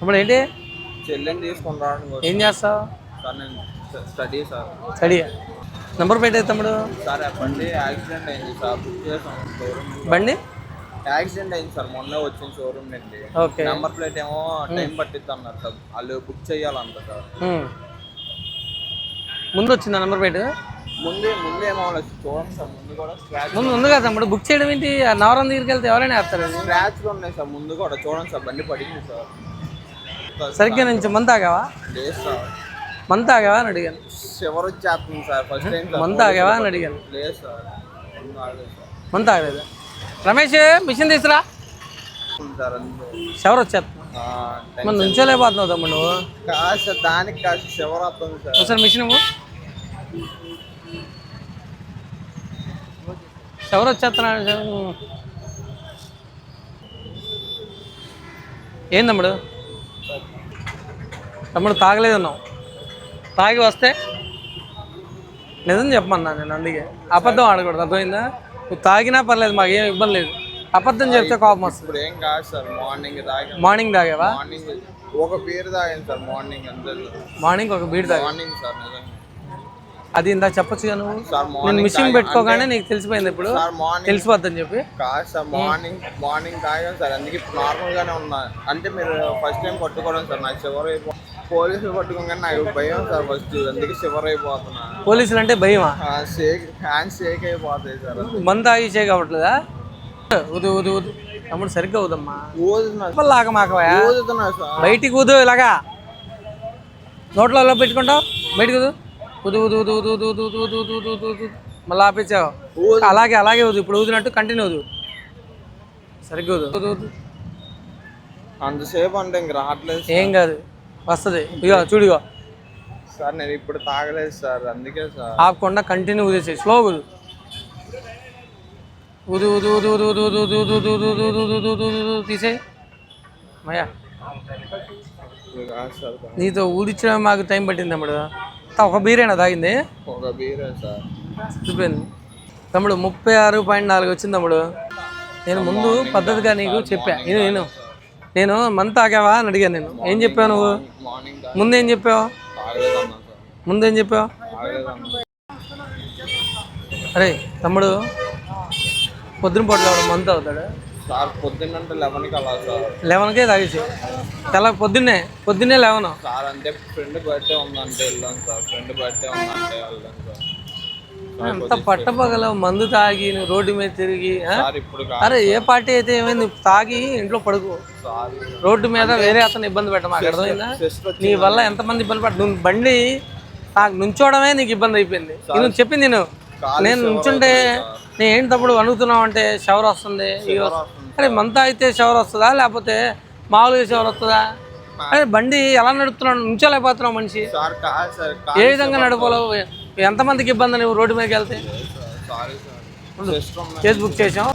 ఇప్పుడు ఏంటి చెల్లెని తీసుకొని రావడం ఏం చేస్తావు? సార్ నేను స్టడీ సార్. స్టడీ నెంబర్ పెట్టే తమ్ముడు. సార్ బండి యాక్సిడెంట్ అయింది సార్ బుక్ చేసాం షోరూమ్ బండి? యాక్సిడెంట్ అయింది సార్ మొన్న వచ్చిన షోరూమ్ నుండి. ఓకే. నెంబర్ ప్లేట్ ఏమో టైం పట్టిద్ది అన్నారు సార్. వాళ్ళు బుక్ చేయాలంట సార్. ముందు వచ్చిందా నెంబర్ ప్లేట్? ముందే ముందే ఏమో. చూడండి సార్ ముందు కూడా స్క్రాచ్ ముందు ఉంది కదా తమ్ముడు. బుక్ చేయడం ఏంటి? నవరం దగ్గరికి వెళ్తే ఎవరైనా వేస్తారు స్క్రాచ్లు ఉన్నాయి సార్ ముందు కూడా చూడండి సార్ బండి పడింది సార్. సరిగ్గా నుంచి మంత్ ఆగావా? మంత్ ఆగావా అని అడిగాను. చివరి వచ్చేస్తుంది సార్ ఫస్ట్ టైం మంత్ ఆగావా అని అడిగాను. లేదు సార్. మంత్ ఆగలేదు. రమేష్ మిషన్ తీసురా. షవర్ వచ్చేస్తా ఆ, మన నుంచోలేకపోతున్నావు తమ్ముడు. నువ్వు కాదు సార్ దానికి కాదు వస్తుంది సార్. ఒకసారి మిషన్. షవర్ వచ్చేస్తున్నాడు. ఏం తమ్ముడు? తమ్ముడు తాగలేదు అన్నావు. తాగి వస్తే నిజం చెప్పమన్నా నేను అందుకే. అబద్ధం ఆడకూడదు అర్థమైందా? నువ్వు తాగినా పర్లేదు మాకు ఏం ఇబ్బంది లేదు. అబద్ధం చెప్తే కోపం వస్తుంది. ఇప్పుడు ఏం కాదు సార్ మార్నింగ్ తాగాను మార్నింగ్ తాగావా? మార్నింగ్ ఒక బీర్ తాగాను సార్ మార్నింగ్ అంతే మార్నింగ్ ఒక బీడ్ తాగా మార్నింగ్ సార్ నిజంగా. అది ఇందా చెప్పొచ్చు నువ్వు? సార్ నేను మార్నింగ్ మిషన్ పెట్టుకోగానే నీకు తెలిసిపోయింది ఇప్పుడు. సార్ మార్నింగ్ తెలిసిపోద్దని చెప్పి. కాదు సార్ మార్నింగ్ మార్నింగ్ తాగాను సార్. అందుకే ఇప్పుడు నార్మల్ గానే ఉన్నా. అంటే మీరు ఫస్ట్ టైం పట్టుకోవడం సార్ నాకు చివరి పోలీసులు పట్టుకోగానే నాకు భయం సార్ ఫస్ట్ అందుకే చివరి అయిపోతున్నా పోలీసులు అంటే భయమా షేక్ హ్యాండ్స్ షేక్ అయిపోతాయి సార్ మందు తాగి చేయ కావట్లేదా ఉదు ఉదు ఉదు తమ్ముడు సరిగ్గా ఊదమ్మా ఊదుతున్నా లాగా మాకవా ఊదుతున్నా సార్ బయటికి ఊదు ఇలాగా నోట్లలో పెట్టుకుంటావు బయటికి ఊదు ఉదు ఉదు ఉదు ఉదు ఉదు ఉదు ఉదు ఉదు ఉదు ఉదు ఉదు మళ్ళీ ఆపేసావు ఊదు. అలాగే అలాగే ఊదు ఇప్పుడు ఊదినట్టు కంటిన్యూ ఊదు సరిగ్గా ఊదు అంతసేపు అంటే ఇంక రావట్లేదు. ఏం కాదు వస్తుంది ఇగో చూడిగో సార్ నేను ఇప్పుడు తాగలేదు సార్ అందుకే సార్ ఆపకుండా కంటిన్యూ ఊదేసేయి స్లో ఊదు ఊదు ఊదు ఊదు ఊదు ఊదు ఊదు ఊదు ఊదు ఊదు ఊదు ఊదు ఊదు ఊదు ఊదు ఊదు తీసేయి మయా నీతో ఊదిచ్చడం మాకు టైం పట్టింది తమ్ముడు ఒక బీరేనా తాగింది ఒక బీరే సార్ చూపింది తమ్ముడు ముప్పై ఆరు పాయింట్ నాలుగు వచ్చింది తమ్ముడు నేను ముందు పద్ధతిగా నీకు చెప్పా నేను నేను నేను మంత్ తాగావా అని అడిగాను నేను. ఏం చెప్పావు నువ్వు? ముందేం చెప్పావు? ముందేం చెప్పావు? అరే తమ్ముడు పొద్దున పూటలో మంత్ అవుతాడు. సార్ పొద్దున్నంటే లెవెన్కి అలా సార్. లెవెన్కే తాగేసి. తెల్ల పొద్దున్నే పొద్దున్నే లెవెన్. సార్ అంటే ఫ్రెండ్ బర్త్డే ఉందంటే వెళ్ళాను సార్. ఫ్రెండ్ బర్త్డే ఉందంటే వెళ్ళాను సార్. అంత పట్టపగల మందు తాగి నువ్వు రోడ్డు మీద తిరిగి అరే ఏ పార్టీ అయితే ఏమైంది? తాగి ఇంట్లో పడుకో. రోడ్డు మీద వేరే అతను ఇబ్బంది పెట్ట మాకు అర్థమైందా? నీ వల్ల ఎంతమంది ఇబ్బంది పడ నువ్వు బండి నాకు నుంచోవడమే నీకు ఇబ్బంది అయిపోయింది. నేను చెప్పింది నేను. నేను నుంచుంటే నేను ఏంటి తప్పుడు అడుగుతున్నావు అంటే షవర్ వస్తుంది. అరే మంత అయితే షవర్ వస్తుందా? లేకపోతే మామూలుగా షవర్ వస్తుందా? అరే బండి ఎలా నడుపుతున్నావు? నుంచోలేకపోతున్నావు మనిషి. ఏ విధంగా నడపలేవు ఎంతమందికి ఇబ్బంది నువ్వు రోడ్డు మీదకి వెళ్తే? కేసు బుక్ చేసాం.